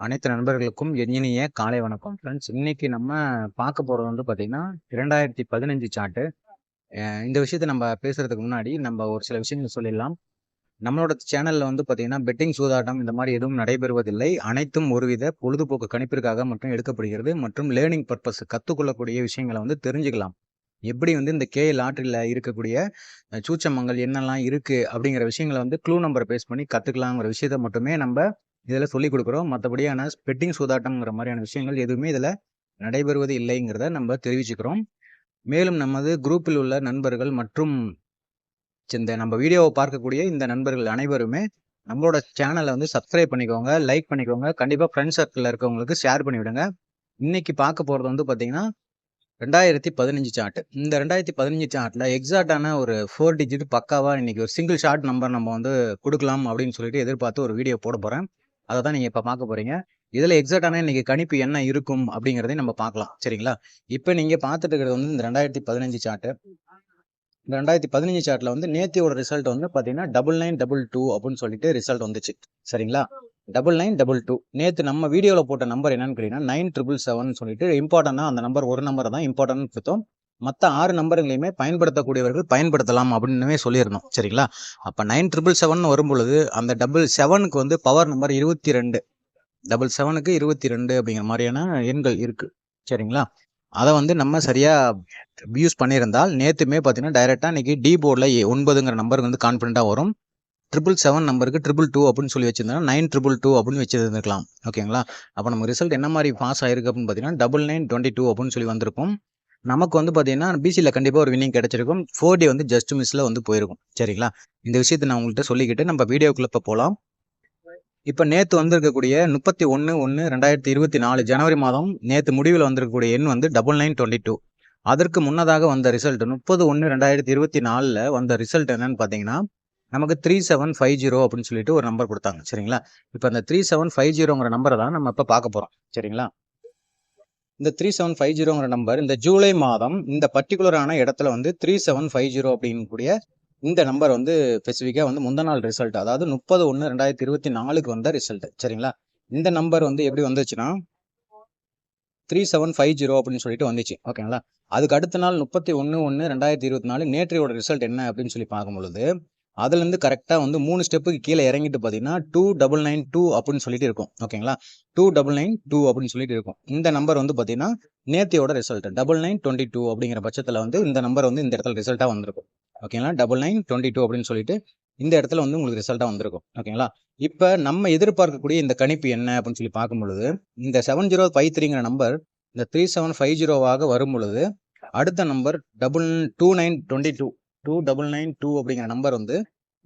அனைத்து நண்பர்களுக்கும் இனிய காலை வணக்கம். ஃப்ரெண்ட்ஸ் இன்னைக்கு நம்ம பார்க்க போகிறது வந்து பார்த்திங்கன்னா இரண்டாயிரத்தி பதினஞ்சு சார்ட்டு இந்த விஷயத்தை நம்ம பேசுகிறதுக்கு முன்னாடி நம்ம ஒரு சில விஷயங்கள் சொல்லிடலாம். நம்மளோட சேனலில் வந்து பார்த்திங்கன்னா பெட்டிங் சூதாட்டம் இந்த மாதிரி எதுவும் நடைபெறுவதில்லை. அனைத்தும் ஒருவித பொழுதுபோக்கு கணிப்பிற்காக மட்டும் எடுக்கப்படுகிறது மற்றும் லேர்னிங் பர்பஸ் கற்றுக்கொள்ளக்கூடிய விஷயங்களை வந்து தெரிஞ்சுக்கலாம். எப்படி வந்து இந்த கே லாட்ரியில் இருக்கக்கூடிய சூச்சமங்கள் என்னெல்லாம் இருக்குது அப்படிங்கிற விஷயங்களை வந்து க்ளூ நம்பரை பேஸ் பண்ணி கற்றுக்கலாங்கிற விஷயத்த மட்டுமே நம்ம இதில் சொல்லிக் கொடுக்குறோம். மற்றபடியான ஸ்பெட்டிங் சூதாட்டம்ங்கிற மாதிரியான விஷயங்கள் எதுவுமே இதில் நடைபெறுவது இல்லைங்கிறத நம்ம தெரிவிச்சுக்கிறோம். மேலும் நமது குரூப்பில் உள்ள நண்பர்கள் மற்றும் இந்த நம்ம வீடியோவை பார்க்கக்கூடிய இந்த நண்பர்கள் அனைவருமே நம்மளோட சேனலை வந்து சப்ஸ்கிரைப் பண்ணிக்கோங்க லைக் பண்ணிக்கோங்க. கண்டிப்பாக ஃப்ரெண்ட்ஸ் சர்க்கிளில் இருக்கவங்களுக்கு ஷேர் பண்ணிவிடுங்க. இன்னைக்கு பார்க்க போகிறது வந்து பார்த்தீங்கன்னா ரெண்டாயிரத்தி பதினஞ்சு சார்ட் இந்த ரெண்டாயிரத்தி பதினஞ்சு சார்ட்டில் எக்ஸாக்டான ஒரு ஃபோர் டிஜிட் பக்காவாக இன்றைக்கி ஒரு சிங்கிள் ஷார்ட் நம்பர் நம்ம வந்து கொடுக்கலாம் அப்படின்னு சொல்லிட்டு எதிர்பார்த்து ஒரு வீடியோ போட போகிறேன் அதை தான் நீங்கள் இப்போ பார்க்க போகிறீங்க இதில் எக்ஸாக்டான இன்னைக்கு கணிப்பு என்ன இருக்கும் அப்படிங்கிறதையும் நம்ம பார்க்கலாம். சரிங்களா? இப்போ நீங்கள் பார்த்துட்டு இருக்கிறது வந்து இந்த ரெண்டாயிரத்தி பதினஞ்சு சார்ட்டு இந்த ரெண்டாயிரத்தி பதினஞ்சு சார்ட்டில் வந்து நேத்தியோட ரிசல்ட் வந்து பார்த்தீங்கன்னா டபுள் நைன் டபுள் டூ அப்படின்னு சொல்லிட்டு ரிசல்ட் வந்துச்சு. சரிங்களா? டபுள் நைன் டபுள் டூ நேற்று நம்ம வீடியோவில் போட்ட நம்பர் என்னன்னு கேட்டீங்கன்னா நைன் ட்ரிபிள் செவன் சொல்லிட்டு இம்பார்ட்டண்டாக அந்த நம்பர் ஒரு நம்பர் தான் இம்பார்ட்டன்ட் கொடுத்தோம் மற்ற ஆறு நம்பருங்களையுமே பயன்படுத்தக்கூடியவர்கள் பயன்படுத்தலாம் அப்படின்னுமே சொல்லியிருந்தோம் சரிங்களா? அப்போ நைன் ட்ரிபிள் செவன் வரும்பொழுது அந்த டபுள் செவனுக்கு வந்து பவர் நம்பர் இருபத்தி ரெண்டு டபுள் செவனுக்கு இருபத்தி ரெண்டு அப்படிங்கிற மாதிரியான எண்கள் இருக்குது சரிங்களா? அதை வந்து நம்ம சரியாக யூஸ் பண்ணியிருந்தால் நேற்றுமே பார்த்தீங்கன்னா டைரெக்டாக இன்றைக்கி டி போர்டில் ஒன்பதுங்கிற நம்பருக்கு வந்து கான்ஃபிடண்ட்டாக வரும். ட்ரிபிள் செவன் நம்பருக்கு ட்ரிபிள் டூ அப்படின்னு சொல்லி வச்சிருந்தா நைன் ட்ரிபிள் டூ அப்படின்னு வச்சிருந்துருக்கலாம். ஓகேங்களா அப்போ நம்ம ரிசல்ட் என்ன மாதிரி பாஸ் ஆயிருக்கு அப்படின்னு பார்த்தீங்கன்னா டபுள் நைன் டுவெண்ட்டி டூ அப்படின்னு சொல்லி வந்திருக்கும். நமக்கு வந்து பார்த்தீங்கன்னா பிசியில் கண்டிப்பாக ஒரு வின்னிங் கிடச்சிருக்கும். ஃபோர் டே வந்து ஜஸ்ட் மிஸ்ஸில் வந்து போயிருக்கும். சரிங்களா? இந்த விஷயத்தை நான் உங்கள்கிட்ட சொல்லிக்கிட்டு நம்ம வீடியோக்குள்ள இப்போ போகலாம் இப்போ நேற்று வந்திருக்கக்கூடிய முப்பத்தி ஒன்று ஒன்று ரெண்டாயிரத்தி இருபத்தி நாலு ஜனவரி மாதம் நேற்று முடிவில் வந்திருக்கக்கூடிய எண் வந்து டபுள் நைன் டுவெண்ட்டி டூ அதற்கு முன்னதாக வந்த ரிசல்ட் முப்பது ஒன்று ரெண்டாயிரத்தி இருபத்தி நாலில் வந்த ரிசல்ட் என்னன்னு பார்த்தீங்கன்னா நமக்கு த்ரீ செவன் ஃபைவ் ஜீரோ அப்படின்னு சொல்லிட்டு ஒரு நம்பர் கொடுத்தாங்க. சரிங்களா? இப்போ அந்த த்ரீ செவன் ஃபைவ் ஜீரோங்கிற நம்பரை தான் நம்ம இப்போ பார்க்க போகிறோம் சரிங்களா? இந்த த்ரீ செவன் ஃபைவ் ஜீரோங்கிற நம்பர் இந்த ஜூலை மாதம் இந்த பர்டிகுலரான இடத்துல வந்து த்ரீ செவன் ஃபைவ் ஜீரோ அப்படின்னு கூடிய இந்த நம்பர் வந்து ஸ்பெசிஃபிக்காக வந்து முந்த நாள் ரிசல்ட் அதாவது முப்பது ஒன்று ரெண்டாயிரத்தி இருபத்தி நாலுக்கு வந்த ரிசல்ட் சரிங்களா? இந்த நம்பர் வந்து எப்படி வந்துச்சுன்னா த்ரீ செவன் ஃபைவ் ஜீரோ அப்படின்னு சொல்லிட்டு வந்துச்சு ஓகேங்களா அதுக்கு அடுத்த நாள் முப்பத்தி ஒன்று ஒன்று ரெண்டாயிரத்தி இருபத்தி நாலு நேற்றையோட ரிசல்ட் என்ன அப்படின்னு சொல்லி பார்க்கும் பொழுது அதுலேருந்து கரெக்டாக வந்து மூணு ஸ்டெப்புக்கு கீழே இறங்கிட்டு பார்த்தீங்கன்னா டூ டபுள் நைன் டூ அப்படின்னு சொல்லிட்டு இருக்கும். ஓகேங்களா டூ டபுள் நைன் டூ அப்படின்னு சொல்லிட்டு இருக்கும். இந்த நம்பர் வந்து பார்த்தீங்கன்னா நேத்தியோட result double nine twenty two அப்படிங்கிற பட்சத்தில் வந்து இந்த நம்பர் வந்து இந்த இடத்துல ரிசல்ட்டாக வந்திருக்கும். ஓகேங்களா டபுள் நைன் டுவெண்ட்டி டூ அப்படின்னு சொல்லிட்டு இந்த இடத்துல வந்து உங்களுக்கு ரிசல்ட்டாக வந்திருக்கும். ஓகேங்களா இப்போ நம்ம எதிர்பார்க்கக்கூடிய இந்த கணிப்பு என்ன அப்படின்னு சொல்லி பார்க்கும் பொழுது இந்த செவன் ஜீரோ ஃபைவ் த்ரீங்கிற நம்பர் இந்த த்ரீ செவன் ஃபைவ் ஜீரோவாக வரும் பொழுது அடுத்த number double two nine twenty two two double nine two அப்படிங்கிற நம்பர் வந்து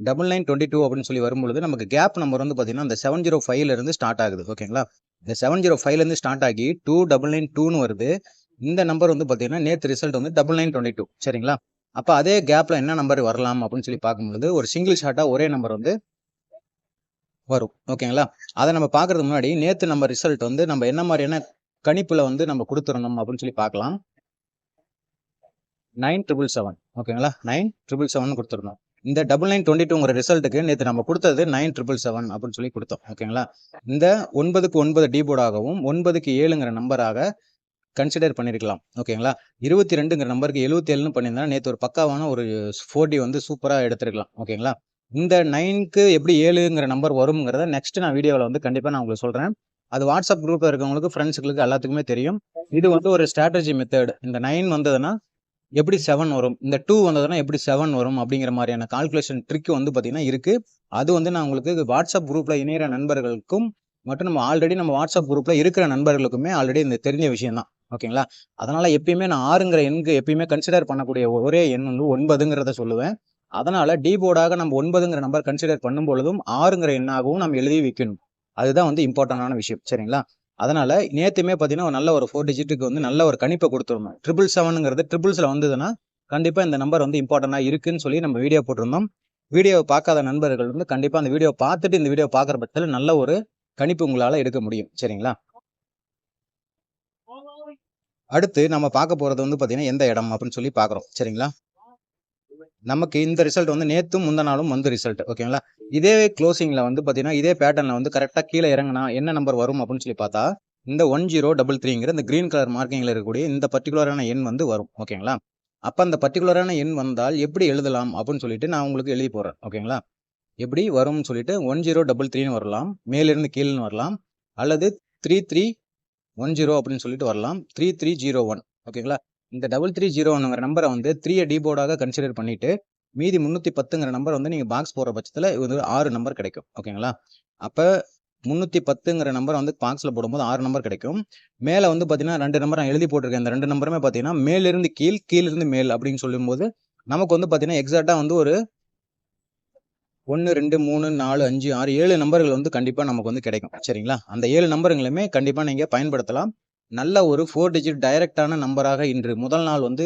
டபுள் நைன் டுவெண்ட்டி டூ அப்படின்னு சொல்லி வரும்பொழுது நமக்கு கேப் நம்பர் வந்து பார்த்தீங்கன்னா அந்த செவன் ஜீரோ ஃபைவ்லேருந்து ஸ்டார்ட் ஆகுது. ஓகேங்களா இந்த செவன் ஜீரோ ஃபைவ்லேருந்து ஸ்டார்ட் ஆகி டூ டபுள் நைன் டூன்னு வருது. இந்த நம்பர் வந்து பார்த்தீங்கன்னா நேற்று ரிசல்ட் வந்து டபுள் நைன் டுவெண்ட்டி டூ சரிங்களா? அப்போ அதே கேப்பில் என்ன நம்பர் வரலாம் அப்படின்னு சொல்லி பார்க்கும்பொழுது ஒரு சிங்கிள் ஷாட்டாக ஒரே நம்பர் வந்து வரும். ஓகேங்களா அதை நம்ம பார்க்கறதுக்கு முன்னாடி நேற்று நம்ம ரிசல்ட் வந்து நம்ம என்ன மாதிரியான கணிப்பில் வந்து நம்ம கொடுத்துருந்தோம் அப்படின்னு சொல்லி பார்க்கலாம். Nine triple seven. ஓகேங்களா? நைன் ட்ரிபிள் செவன் கொடுத்துருந்தோம் இந்த டபுள் நைன் டுவெண்ட்டி டூங்கிற ரிசல்ட்டுக்கு நேற்று நம்ம கொடுத்தது நைன் ட்ரிபிள் செவன் அப்படின்னு சொல்லி கொடுத்தோம். ஓகேங்களா? இந்த ஒன்பதுக்கு ஒன்பது டிபோர்டாகவும் ஒன்பதுக்கு ஏழுங்கிற நம்பராக கன்சிடர் பண்ணியிருக்கலாம் ஓகேங்களா? இருபத்தி ரெண்டுங்கிற நம்பருக்கு எழுபத்தி ஏழுன்னு பண்ணியிருந்தா நேற்று ஒரு பக்காவான ஒரு ஃபோர்டி வந்து சூப்பராக எடுத்துருக்கலாம். ஓகேங்களா? இந்த நைனுக்கு எப்படி ஏழுங்கிற நம்பர் வருங்கிறத நெக்ஸ்ட் நான் வீடியோவில் வந்து கண்டிப்பாக நான் உங்களுக்கு சொல்கிறேன் அது வாட்ஸ்அப் குரூப்பில் இருக்கவங்களுக்கு ஃப்ரெண்ட்ஸுங்களுக்கு எல்லாத்துக்குமே தெரியும். இது வந்து ஒரு ஸ்ட்ராட்டஜி மெத்தட் இந்த நைன் வந்ததுன்னா எப்படி செவன் வரும்? இந்த டூ வந்ததுன்னா எப்படி செவன் வரும்? அப்படிங்கிற மாதிரியான கால்குலேஷன் ட்ரிக் வந்து பார்த்தீங்கன்னா இருக்குது அது வந்து நான் உங்களுக்கு வாட்ஸ்அப் குரூப்பில் இணையிற நண்பர்களுக்கும் மற்றும் நம்ம ஆல்ரெடி நம்ம வாட்ஸ்அப் குரூப்பில் இருக்கிற நண்பர்களுக்குமே ஆல்ரெடி இந்த தெரிஞ்ச விஷயம் தான். ஓகேங்களா அதனால் எப்பயுமே நான் ஆறுங்கிற எண்ணுக்கு எப்பயுமே கன்சிடர் பண்ணக்கூடிய ஒரே எண் வந்து ஒன்பதுங்கிறத சொல்லுவேன். அதனால் டீபோர்டாக நம்ம ஒன்பதுங்கிற நம்பர் கன்சிடர் பண்ணும் பொழுதும் ஆறுங்கிற எண்ணாகவும் நம்ம எழுதி வைக்கணும். அதுதான் வந்து இம்பார்ட்டண்டான விஷயம். சரிங்களா? அதனால் நேற்றுமே பார்த்தீங்கன்னா ஒரு நல்ல ஒரு ஃபோர் டிஜிட்டுக்கு வந்து நல்ல ஒரு கணிப்பை கொடுத்துருந்தோம். ட்ரிபிள் செவனுங்கிறது ட்ரிபிள்ஸில் வந்ததுன்னா கண்டிப்பாக இந்த நம்பர் வந்து இம்பார்ட்டண்ட்டாக இருக்குன்னு சொல்லி நம்ம வீடியோ போட்டிருந்தோம். வீடியோவை பார்க்காத நண்பர்கள் வந்து கண்டிப்பாக அந்த வீடியோ பார்த்துட்டு இந்த வீடியோ பார்க்குற பட்சத்தில் நல்ல ஒரு கணிப்பு உங்களால் எடுக்க முடியும். சரிங்களா? அடுத்து நம்ம பார்க்க போகிறது வந்து பார்த்தீங்கன்னா எந்த இடம் அப்படின்னு சொல்லி பார்க்குறோம். சரிங்களா? நமக்கு இந்த ரிசல்ட் வந்து நேற்று முந்த நாளும் வந்து ரிசல்ட் ஓகேங்களா இதே க்ளோசிங்கில் வந்து பார்த்தீங்கன்னா இதே பேட்டர்னில் வந்து கரெக்டாக கீழே இறங்கினா என்ன நம்பர் வரும் அப்படின்னு சொல்லி பார்த்தா இந்த ஒன் ஜீரோ டபுள் த்ரீங்கிற இந்த கிரீன் கலர் மார்க்கிங்கில் இருக்கக்கூடிய இந்த பர்டிகுலரான எண் வந்து வரும். ஓகேங்களா அப்போ அந்த பர்டிகுலரான எண் வந்தால் எப்படி எழுதலாம் அப்படின்னு சொல்லிட்டு நான் உங்களுக்கு எழுதி போடுறேன். ஓகேங்களா எப்படி வரும்னு சொல்லிட்டு ஒன் ஜீரோ டபுள் த்ரீன்னு வரலாம். மேலிருந்து கீழ்னு வரலாம். அல்லது த்ரீ த்ரீ ஒன் ஜீரோ அப்படின்னு சொல்லிட்டு வரலாம். த்ரீ த்ரீ ஜீரோ ஒன் ஓகேங்களா இந்த டபுள் த்ரீ ஜீரோ நம்பரை வந்து த்ரீயை டிபோர்டாக கன்சிடர் பண்ணிட்டு மீதி முந்நூற்றி பத்துங்கிற நம்பர் வந்து நீங்கள் பாக்ஸ் போகிற பட்சத்தில் இது வந்து ஆறு நம்பர் கிடைக்கும். ஓகேங்களா அப்போ முந்நூற்றி பத்துங்கிற நம்பர் வந்து பாக்ஸில் போடும்போது ஆறு நம்பர் கிடைக்கும். மேலே வந்து பார்த்தீங்கன்னா ரெண்டு நம்பர் நான் எழுதி போட்டிருக்கேன். இந்த ரெண்டு நம்பருமே பார்த்தீங்கன்னா மேலிருந்து கீழ் கீழிருந்து மேல் அப்படின்னு சொல்லும்போது நமக்கு வந்து பார்த்தீங்கன்னா எக்ஸாக்டாக வந்து ஒரு ஒன்று ரெண்டு மூணு நாலு அஞ்சு ஆறு ஏழு நம்பர்கள் வந்து கண்டிப்பாக நமக்கு வந்து கிடைக்கும். சரிங்களா? அந்த ஏழு நம்பருங்களுமே கண்டிப்பாக நீங்கள் பயன்படுத்தலாம். நல்ல ஒரு ஃபோர் டிஜிட் டைரக்டான நம்பராக இன்று முதல் நாள் வந்து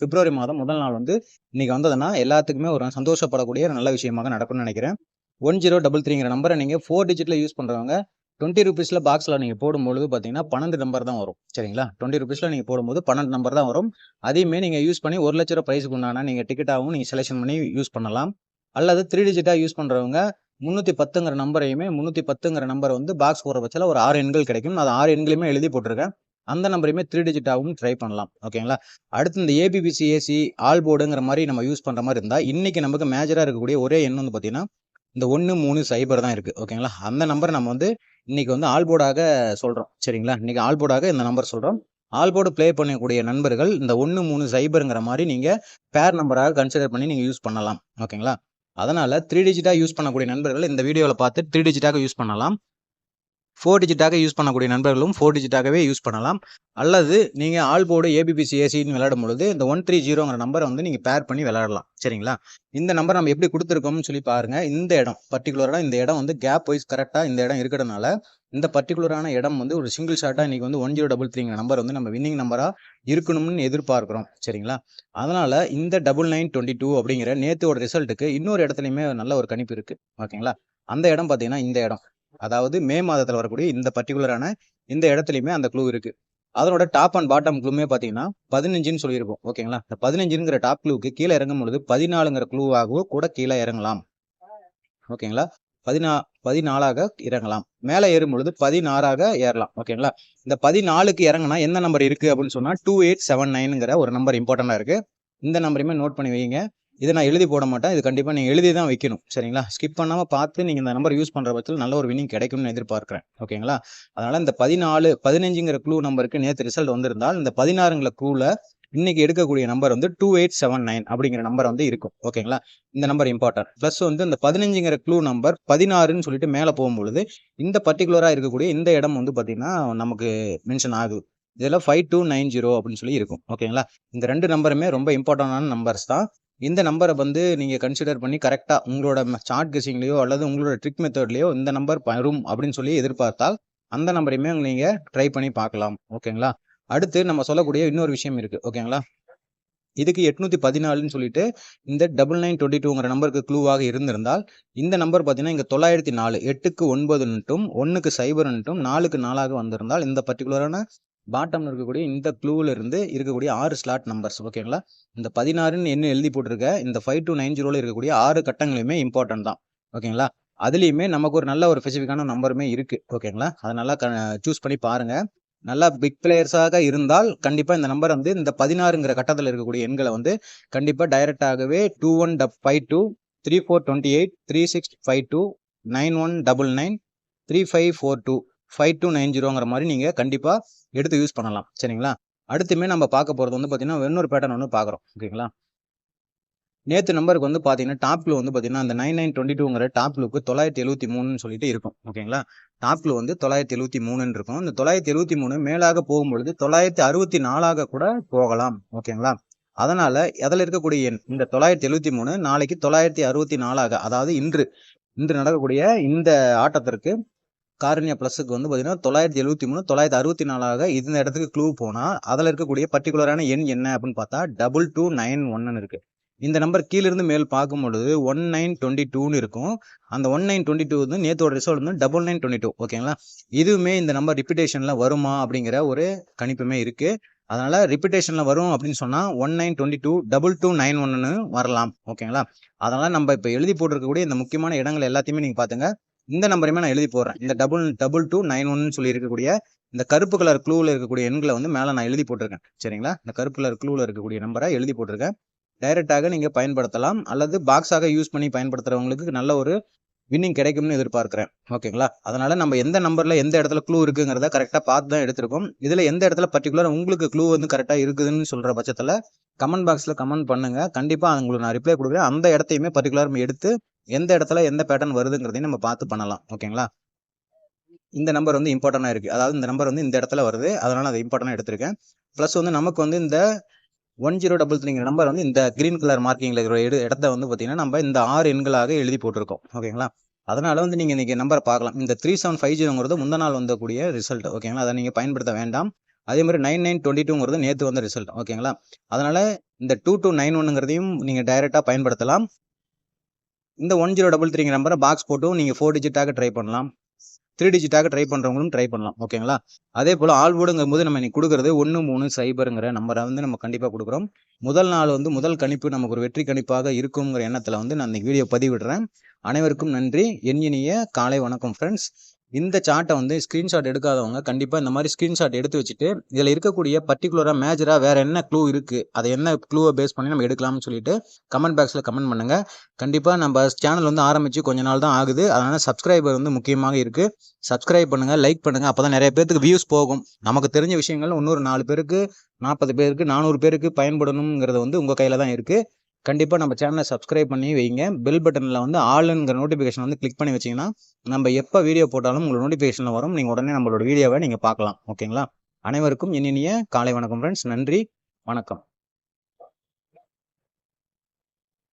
பிப்ரவரி மாதம் முதல் நாள் வந்து இன்னைக்கு வந்ததுன்னா எல்லாத்துக்குமே ஒரு சந்தோஷப்படக்கூடிய ஒரு நல்ல விஷயமாக நடக்கும்னு நினைக்கிறேன். ஒன் ஜீரோ டபுள் த்ரீங்கிற நம்பரை நீங்கள் ஃபோர் டிஜிட்டில் யூஸ் பண்ணுறவங்க டுவெண்ட்டி ருபீஸில் பாக்ஸில் நீங்கள் போடும்பொழுது பார்த்தீங்கன்னா பன்னெண்டு நம்பர் தான் வரும். சரிங்களா? டுவெண்ட்டி ருபீஸில் நீங்கள் போடும்போது பன்னெண்டு நம்பர் தான் வரும். அதையுமே நீங்கள் யூஸ் பண்ணி ஒரு லட்ச ரூபா ப்ரைஸுக்கு உண்டான நீங்கள் டிக்கெட்டாகவும் நீங்கள் செலெக்ஷன் பண்ணி யூஸ் பண்ணலாம். அல்லது த்ரீ டிஜிட்டாக யூஸ் பண்ணுறவங்க முந்நூற்றி பத்துங்கிற நம்பரையுமே முந்நூற்றி பத்துங்கிற நம்பர் வந்து பாக்ஸ் போகிற பட்சத்தில் ஒரு ஆறு எண்கள் கிடைக்கும். அது ஆறு எண்களையுமே எழுதி போட்டிருக்கேன். அந்த நம்பரையுமே த்ரீ டிஜிட்டாகவும் ட்ரை பண்ணலாம். ஓகேங்களா அடுத்து இந்த ஏபிபிசிஏசி ஆல் போர்டுங்கிற மாதிரி நம்ம யூஸ் பண்ணுற மாதிரி இருந்தால் இன்றைக்கி நமக்கு மேஜராக இருக்கக்கூடிய ஒரே எண் வந்து பார்த்தீங்கன்னா இந்த ஒன்று மூணு சைபர் தான் இருக்குது ஓகேங்களா அந்த நம்பர் நம்ம வந்து இன்றைக்கி வந்து ஆல் போர்டாக சொல்கிறோம் சரிங்களா? இன்றைக்கி ஆல் போர்டாக இந்த நம்பர் சொல்கிறோம் ஆல் போர்டு ப்ளே பண்ணக்கூடிய நண்பர்கள் இந்த ஒன்று மூணு சைபருங்கிற மாதிரி நீங்கள் பேர் நம்பராக கன்சிடர் பண்ணி நீங்கள் யூஸ் பண்ணலாம். ஓகேங்களா அதனால் த்ரீ டிஜிட்டாக யூஸ் பண்ணக்கூடிய நண்பர்கள் இந்த வீடியோவில் பார்த்து த்ரீ டிஜிட்டாக யூஸ் பண்ணலாம். ஃபோர் டிஜிட்டாக யூஸ் பண்ணக்கூடிய நண்பர்களும் ஃபோர் டிஜிட்டாகவே யூஸ் பண்ணலாம். அல்லது நீங்கள் ஆல் போர்டு ஏபிபிசி ஏசின்னு விளையாடும் பொழுது இந்த ஒன் த்ரீ ஜீரோங்கிற நம்பரை வந்து நீங்கள் பேர் பண்ணி விளையாடலாம். சரிங்களா? இந்த நம்பர் நம்ம எப்படி கொடுத்துருக்கோம்னு சொல்லி பாருங்க. இந்த இடம் பர்டிகுலராக இந்த இடம் வந்து கேப் வைஸ் கரெக்டாக இந்த இடம் இருக்கிறதுனால இந்த பர்டிகுலரான இடம் வந்து ஒரு சிங்கிள் ஷாட்டாக இன்னைக்கு வந்து ஒன் ஜீரோ டபுள் த்ரீங்கிற நம்பர் வந்து நம்ம வின்னிங் நம்பராக இருக்கணும்னு எதிர்பார்க்குறோம். சரிங்களா? அதனால் இந்த டபுள் நைன் டுவெண்ட்டி டூ அப்படிங்கிற நேற்றோட ரிசல்ட்டுக்கு இன்னொரு இடத்துலையுமே நல்ல ஒரு கணிப்பு இருக்குது ஓகேங்களா? அந்த இடம் பார்த்தீங்கன்னா இந்த இடம். அதாவது மே மாதத்தில் வரக்கூடிய இந்த பர்டிகுலரான இந்த இடத்துலையுமே அந்த க்ளூ இருக்குது அதனோட டாப் அண்ட் பாட்டம் க்ளூமே பார்த்தீங்கன்னா பதினஞ்சுன்னு சொல்லியிருப்போம். ஓகேங்களா? இந்த பதினஞ்சுங்கிற டாப் க்ளூக்கு கீழே இறங்கும் பொழுது பதினாலுங்கிற க்ளூவாகவோ கூட கீழே இறங்கலாம். ஓகேங்களா? பதினா பதினாலாக இறங்கலாம். மேலே ஏறும் பொழுது பதினாறாக ஏறலாம். ஓகேங்களா? இந்த பதினாலுக்கு இறங்கினா எந்த நம்பர் இருக்குது அப்படின்னு சொன்னால் டூ எயிட் செவன் நைனுங்கிற ஒரு நம்பர் இம்பார்ட்டண்ட்டாக இருக்குது இந்த நம்பரையுமே நோட் பண்ணி வைங்க. இதை நான் எழுதி போட மாட்டேன். இது கண்டிப்பாக நீங்கள் எழுதி தான் வைக்கணும். சரிங்களா? ஸ்கிப் பண்ணாமல் பார்த்து நீங்கள் இந்த நம்பர் யூஸ் பண்ணுற பட்சத்தில் நல்ல ஒரு வினிங் கிடைக்கும்னு எதிர்பார்க்குறேன். ஓகேங்களா? அதனால் இந்த பதினாலு பதினஞ்சுங்கிற க்ளூ நம்பருக்கு நேற்று ரிசல்ட் வந்திருந்தால் இந்த பதினாறுங்கிற க்ளூவில் இன்னைக்கு எடுக்கக்கூடிய நம்பர் வந்து டூ எயிட் செவன் நைன் அப்படிங்கிற நம்பர் வந்து இருக்கும். ஓகேங்களா இந்த நம்பர் இம்பார்ட்டன்ட் ப்ளஸ் வந்து இந்த பதினஞ்சுங்கிற க்ளூ நம்பர் பதினாறுன்னு சொல்லிட்டு மேலே போகும்பொழுது இந்த பர்டிகுலராக இருக்கக்கூடிய இந்த இடம் வந்து பார்த்தீங்கன்னா நமக்கு மென்ஷன் ஆகுது. இதில் ஃபைவ் டூ நைன் ஜீரோ அப்படின்னு சொல்லி இருக்கும். ஓகேங்களா இந்த ரெண்டு நம்பருமே ரொம்ப இம்பார்ட்டண்டான நம்பர்ஸ் தான். இந்த நம்பரை வந்து நீங்கள் கன்சிடர் பண்ணி கரெக்டாக உங்களோட சார்ட் கெஸிங்லேயோ அல்லது உங்களோட ட்ரிக் மெத்தட்லேயோ இந்த நம்பர் வரும் அப்படின்னு சொல்லி எதிர்பார்த்தால் அந்த நம்பரையுமே நீங்கள் ட்ரை பண்ணி பார்க்கலாம். ஓகேங்களா அடுத்து நம்ம சொல்லக்கூடிய இன்னொரு விஷயம் இருக்குது ஓகேங்களா? இதுக்கு எட்நூத்தி பதினாலுன்னு சொல்லிட்டு இந்த டபுள் நைன் டுவெண்ட்டி டூங்கிற நம்பருக்கு க்ளூவாக இருந்திருந்தால் இந்த நம்பர் பார்த்தீங்கன்னா இங்கே தொள்ளாயிரத்தி நாலு எட்டுக்கு ஒன்பதுன்ட்டும் ஒன்றுக்கு சைபர்ன்ட்டும் நாலுக்கு நாலாக வந்திருந்தால் இந்த பர்டிகுலரான பாட்டம்ல இருக்கக்கூடிய இந்த க்ளூவில் இருந்து இருக்கக்கூடிய ஆறு ஸ்லாட் நம்பர்ஸ் ஓகேங்களா? இந்த பதினாறுன்னு என்ன எழுதி போட்டிருக்க? இந்த ஃபைவ் டூ நைன் ஜீரோவில் இருக்கக்கூடிய ஆறு கட்டங்களுமே இம்பார்ட்டன்ட் தான். ஓகேங்களா? அதுலேயுமே நமக்கு ஒரு நல்ல ஒரு ஸ்பெசிஃபிக்கான நம்பருமே இருக்குது ஓகேங்களா? அதை நல்லா சூஸ் பண்ணி பாருங்கள் நல்லா பிக் பிளேயர்ஸாக இருந்தால் கண்டிப்பாக இந்த நம்பர் வந்து இந்த பதினாறுங்கிற கட்டத்தில் இருக்கக்கூடிய எண்களை வந்து கண்டிப்பாக டைரெக்டாகவே two one double five two three four twenty eight three six five two nine one double nine three five four two five two nine ஜீரோங்கிற மாதிரி நீங்கள் கண்டிப்பாக எடுத்து யூஸ் பண்ணலாம். சரிங்களா? அடுத்துமே நம்ம பார்க்க போகிறது வந்து பார்த்தீங்கன்னா இன்னொரு பேட்டர்ன் ஒன்று பார்க்குறோம். ஓகேங்களா நேற்று நம்பருக்கு வந்து பார்த்தீங்கன்னா டாப் க்ளூ வந்து பார்த்தீங்கன்னா அந்த நைன் நைன் டுவெண்ட்டி டூங்கிற டாப் க்ளூக்கு தொள்ளாயிரத்தி எழுபத்தி மூணுன்னு சொல்லிட்டு இருக்கும். ஓகேங்களா? டாப் க்ளூ வந்து தொள்ளாயிரத்தி எழுபத்தி மூணுன்னு இருக்கும். இந்த தொள்ளாயிரத்தி எழுபத்தி மூணு மேலாக போகும்பொழுது தொள்ளாயிரத்தி அறுபத்தி நாலாக கூட போகலாம். ஓகேங்களா? அதனால அதில் இருக்கக்கூடிய எண் இந்த தொள்ளாயிரத்தி எழுபத்தி மூணு நாளைக்கு தொள்ளாயிரத்தி அறுபத்தி நாலாக அதாவது இன்று இன்று நடக்கக்கூடிய இந்த ஆட்டத்திற்கு காரணியா ப்ளஸுக்கு வந்து பார்த்தீங்கன்னா தொள்ளாயிரத்தி எழுபத்தி மூணு தொள்ளாயிரத்தி அறுபத்தி நாலாக இந்த இடத்துக்கு க்ளூ போனால் அதில் இருக்கக்கூடிய பர்டிகுலரான எண் என்ன அப்படின்னு பார்த்தா டபுள் டூ நைன் ஒன்னு இருக்கு. இந்த நம்பர் கீழிருந்து மேல் பார்க்கும் பொழுது ஒன் நைன் டுவெண்ட்டி டூன்னு இருக்கும். அந்த ஒன் நைன் டுவெண்ட்டி டூ வந்து நேத்தோட ரிசல்ட் வந்து டபுள் நைன் டுவெண்ட்டி டூ ஓகேங்களா இதுவுமே இந்த நம்பர் ரிப்பிட்டேஷனில் வருமா அப்படிங்கிற ஒரு கணிப்புமே இருக்குது அதனால் ரிப்பிட்டேஷனில் வரும் அப்படின்னு சொன்னால் one nine twenty two double two nine ஒன்னு வரலாம் ஓகேங்களா அதனால் நம்ம இப்போ எழுதி போட்டிருக்கக்கூடிய இந்த முக்கியமான இடங்கள் எல்லாத்தையுமே நீங்கள் பார்த்துங்க இந்த நம்பரையுமே நான் எழுதி போடுறேன். இந்த டபுள் டபுள் டூ நைன் ஒன்னு சொல்லி இருக்கக்கூடிய இந்த கருப்பு கலர் க்ளூவில் இருக்கக்கூடிய எண்களை வந்து மேலே நான் எழுதி போட்டிருக்கேன். சரிங்களா? இந்த கருப்பு கலர் க்ளூவில் இருக்கக்கூடிய நம்பரை எழுதி போட்டிருக்கேன். டைரெக்டாக நீங்கள் பயன்படுத்தலாம். அல்லது பாக்ஸாக யூஸ் பண்ணி பயன்படுத்துகிறவங்களுக்கு நல்ல ஒரு வின்னிங் கிடைக்கும்னு எதிர்பார்க்குறேன். ஓகேங்களா? அதனால் நம்ம எந்த நம்பரில் எந்த இடத்துல க்ளூ இருக்குங்கிறத கரெக்டாக பார்த்து தான் எடுத்திருக்கோம். இதில் எந்த இடத்துல பர்டிகுலர் உங்களுக்கு க்ளூ வந்து கரெக்டாக இருக்குதுன்னு சொல்கிற பட்சத்தில் கமெண்ட் பாக்ஸில் கமெண்ட் பண்ணுங்கள் கண்டிப்பாக உங்களுக்கு நான் ரிப்ளை கொடுக்குறேன். அந்த இடத்தையுமே பர்டிகுலர் எடுத்து எந்த இடத்துல எந்த பேட்டர்ன் வருதுங்கிறதையும் நம்ம பார்த்து பண்ணலாம். ஓகேங்களா? இந்த நம்பர் வந்து இம்பார்ட்டண்டாக இருக்குது அதாவது இந்த நம்பர் வந்து இந்த இடத்துல வருது. அதனால் அதை இம்பார்ட்டண்டாக எடுத்திருக்கேன். ப்ளஸ் வந்து நமக்கு வந்து இந்த ஒன் ஜீரோ டபுள் த்ரீங்கிற நம்பர் வந்து இந்த கிரீன் கலர் மார்க்கிங்கில் இருக்கிற எடு இடத்த வந்து பார்த்தீங்கன்னா நம்ம இந்த ஆறு எண்களாக எழுதி போட்டிருக்கோம். ஓகேங்களா? அதனால் வந்து நீங்கள் இன்றைக்கி நம்பரை பார்க்கலாம். இந்த த்ரீ செவன் ஃபைவ் ஜீரோங்கிறது முந்த நாள் வந்தக்கூடிய ரிசல்ட் ஓகேங்களா? அதை நீங்கள் பயன்படுத்த வேண்டாம். அதே மாதிரி நைன் நைன் டுவெண்ட்டி டூங்கிறது நேற்று வந்த ரிசல்ட் ஓகேங்களா? அதனால் இந்த டூ டூ நைன் ஒன்னுங்கிறதையும் நீங்கள் டைரெக்டாக பயன்படுத்தலாம். இந்த ஒன் ஜீரோ டபுள் த்ரீங்கிற நம்பரை பாக்ஸ் போட்டும் நீங்கள் ஃபோர் டிஜிட்டாக ட்ரை பண்ணலாம். த்ரீ டிஜிட்டாக ட்ரை பண்ணுறவங்களும் ட்ரை பண்ணலாம். ஓகேங்களா அதே போல் ஆல் போர்டுங்கும் போது நம்ம இன்னைக்கு கொடுக்குறது ஒன்று மூணு சைபருங்கிற நம்பரை வந்து நம்ம கண்டிப்பாக கொடுக்குறோம். முதல் நாள் வந்து முதல் கணிப்பு நமக்கு ஒரு வெற்றி கணிப்பாக இருக்குங்கிற எண்ணத்தில் வந்து நான் இந்த வீடியோ பதிவிடுறேன். அனைவருக்கும் நன்றி. என் இனிய காலை வணக்கம் ஃப்ரெண்ட்ஸ் இந்த சார்ட்டை வந்து ஸ்க்ரீன்ஷாட் எடுக்காதவங்க கண்டிப்பாக இந்த மாதிரி ஸ்க்ரீன்ஷாட் எடுத்து வச்சுட்டு இதில் இருக்கக்கூடிய பர்டிகுலராக மேஜராக வேறு என்ன க்ளூ இருக்குது அதை என்ன க்ளூவை பேஸ் பண்ணி நம்ம எடுக்கலாம்னு சொல்லிட்டு கமெண்ட் பாக்ஸில் கமெண்ட் பண்ணுங்கள் கண்டிப்பாக நம்ம சேனல் வந்து ஆரம்பித்து கொஞ்ச நாள் தான் ஆகுது. அதனால் சப்ஸ்கிரைபர் வந்து முக்கியமாக இருக்குது சப்ஸ்கிரைப் பண்ணுங்கள் லைக் பண்ணுங்கள் அப்போ தான் நிறைய பேருக்கு வியூஸ் போகும். நமக்கு தெரிஞ்ச விஷயங்கள் இன்னொரு நாலு பேருக்கு நாற்பது பேருக்கு நானூறு பேருக்கு பயன்படணுங்கிறது வந்து உங்கள் கையில் தான் இருக்குது கண்டிப்பாக நம்ம சேனலை சப்ஸ்கிரைப் பண்ணி வைங்க. பெல் பட்டனில் வந்து ஆளுங்கிற நோட்டிஃபிகேஷன் வந்து கிளிக் பண்ணி வச்சிங்கன்னா நம்ம எப்போ வீடியோ போட்டாலும் உங்களுக்கு நோட்டிஃபிகேஷனில் வரும். நீங்கள் உடனே நம்மளோட வீடியோவை நீங்கள் பார்க்கலாம். ஓகேங்களா அனைவருக்கும் இனிய காலை வணக்கம் ஃப்ரெண்ட்ஸ் நன்றி. வணக்கம்.